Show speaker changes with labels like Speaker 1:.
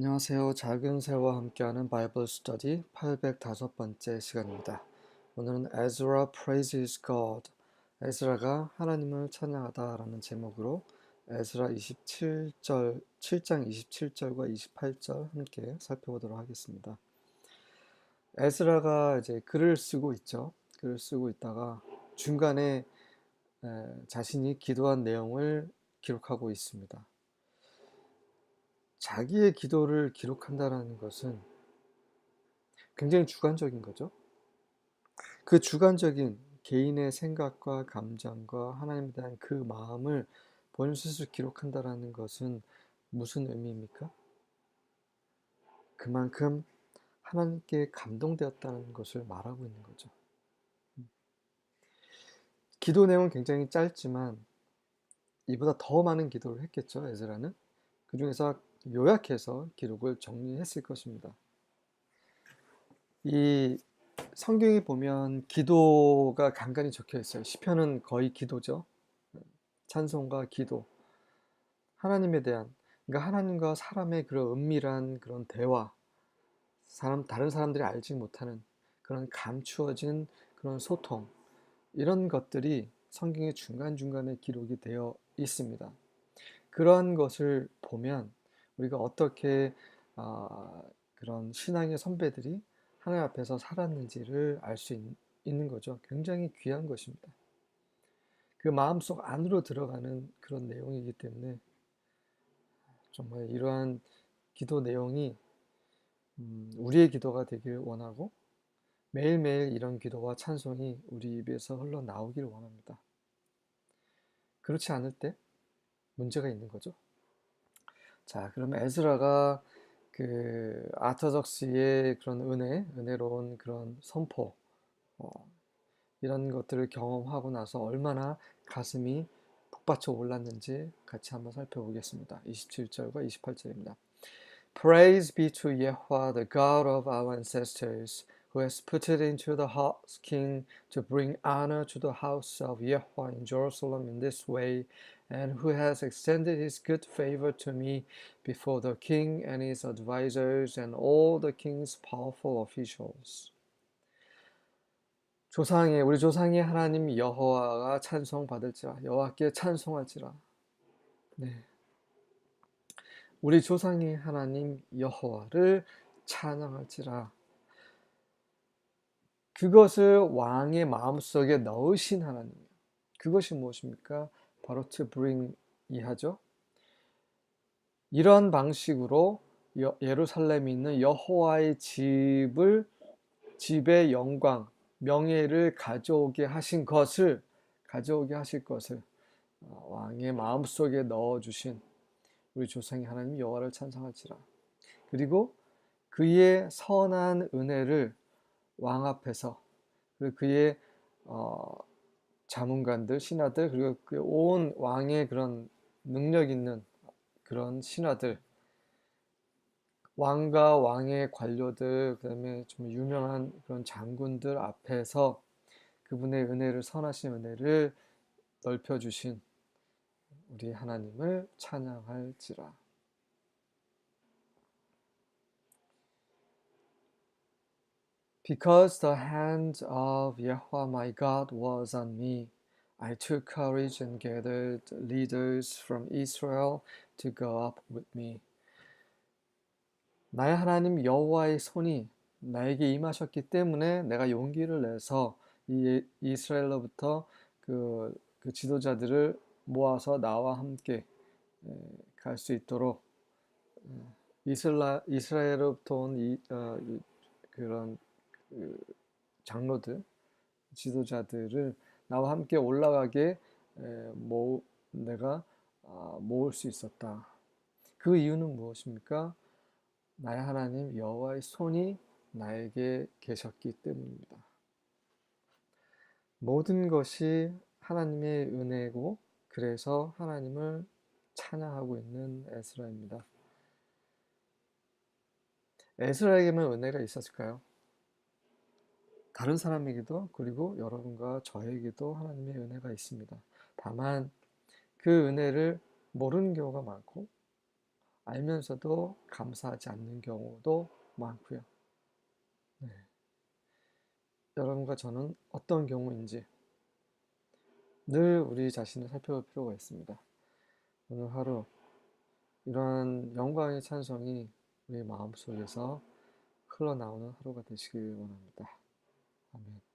Speaker 1: 안녕하세요. 작은 새와 함께하는 바이블 스터디 805번째 시간입니다. 오늘은 Ezra praises God. 에스라가 하나님을 찬양하다라는 제목으로 에스라 27절 7장 27절과 28절 함께 살펴보도록 하겠습니다. 에스라가 이제 글을 쓰고 있죠. 글을 쓰고 있다가 중간에 에, 자신이 기도한 내용을 기록하고 있습니다. 자기의 기도를 기록한다는 것은 굉장히 주관적인 거죠. 그 주관적인 개인의 생각과 감정과 하나님에 대한 그 마음을 본인 스스로 기록한다는 것은 무슨 의미입니까? 그만큼 하나님께 감동되었다는 것을 말하고 있는 거죠. 기도 내용은 굉장히 짧지만 이보다 더 많은 기도를 했겠죠, 에즈라는. 그 중에서 요약해서 기록을 정리했을 것입니다. 이 성경에 보면 기도가 간간히 적혀 있어요. 시편은 거의 기도죠. 찬송과 기도. 하나님에 대한 그러니까 하나님과 사람의 그런 은밀한 그런 대화, 사람 다른 사람들이 알지 못하는 그런 감추어진 그런 소통 이런 것들이 성경의 중간중간에 기록이 되어 있습니다. 그러한 것을 보면 우리가 어떻게 어, 그런 신앙의 선배들이 하나님 앞에서 살았는지를 알 수 있는 거죠. 굉장히 귀한 것입니다. 그 마음속 안으로 들어가는 그런 내용이기 때문에 정말 이러한 기도 내용이 음, 우리의 기도가 되길 원하고 매일매일 이런 기도와 찬송이 우리 입에서 흘러나오길 원합니다. 그렇지 않을 때 문제가 있는 거죠. 자, 그러면 에스라가 그 아타적스의 그런 은혜, 은혜로운 그런 선포, 어, 이런 것들을 경험하고 나서 얼마나 가슴이 북받쳐 올랐는지 같이 한번 살펴보겠습니다. 27절과 28절입니다. Praise be to Yahweh, the God of our ancestors, who has put it into the heart of king to bring honor to the house of Yahweh in Jerusalem in this way, and who has extended his good favor to me before the king and his advisers and all the king's powerful officials. 조상의 우리 조상의 하나님 여호와가 찬송 받을지라 여호와께 찬송할지라. 네. 우리 조상의 하나님 여호와를 찬양할지라. 그것을 왕의 마음속에 넣으신 하나님. 그것이 무엇입니까? 바로 to bring 이하죠. 이런 방식으로 예루살렘에 있는 여호와의 집을 집의 영광, 명예를 가져오게 하신 것을 가져오게 하실 것을 어, 왕의 마음속에 넣어 주신 우리 조상의 하나님 여호와를 찬송할지라. 그리고 그의 선한 은혜를 왕 앞에서 그리고 그의 어, 자문관들, 신하들 그리고 그 온 왕의 그런 능력 있는 그런 신하들, 왕과 왕의 관료들, 그다음에 좀 유명한 그런 장군들 앞에서 그분의 은혜를 선하신 은혜를 넓혀 주신 우리 하나님을 찬양할지라. Because the hand of Yahweh my God was on me, I took courage and gathered leaders from Israel to go up with me. 나의 하나님 여호와의 손이 나에게 임하셨기 때문에 내가 용기를 내서 이 이스라엘로부터 그, 그 지도자들을 모아서 나와 함께 갈 수 있도록 이스라 이스라엘로부터 온 이, 어, 이, 그런 그 장로들, 지도자들을 나와 함께 올라가게 모, 내가 아, 모을 수 있었다. 그 이유는 무엇입니까? 나의 하나님 여호와의 손이 나에게 계셨기 때문입니다. 모든 것이 하나님의 은혜고 그래서 하나님을 찬양하고 있는 에스라입니다. 에스라에게만 은혜가 있었을까요? 다른 사람에게도 그리고 여러분과 저에게도 하나님의 은혜가 있습니다. 다만 그 은혜를 모르는 경우가 많고 알면서도 감사하지 않는 경우도 많고요. 네. 여러분과 저는 어떤 경우인지 늘 우리 자신을 살펴볼 필요가 있습니다. 오늘 하루 이러한 영광의 찬송이 우리 마음속에서 흘러나오는 하루가 되시길 원합니다. 아멘.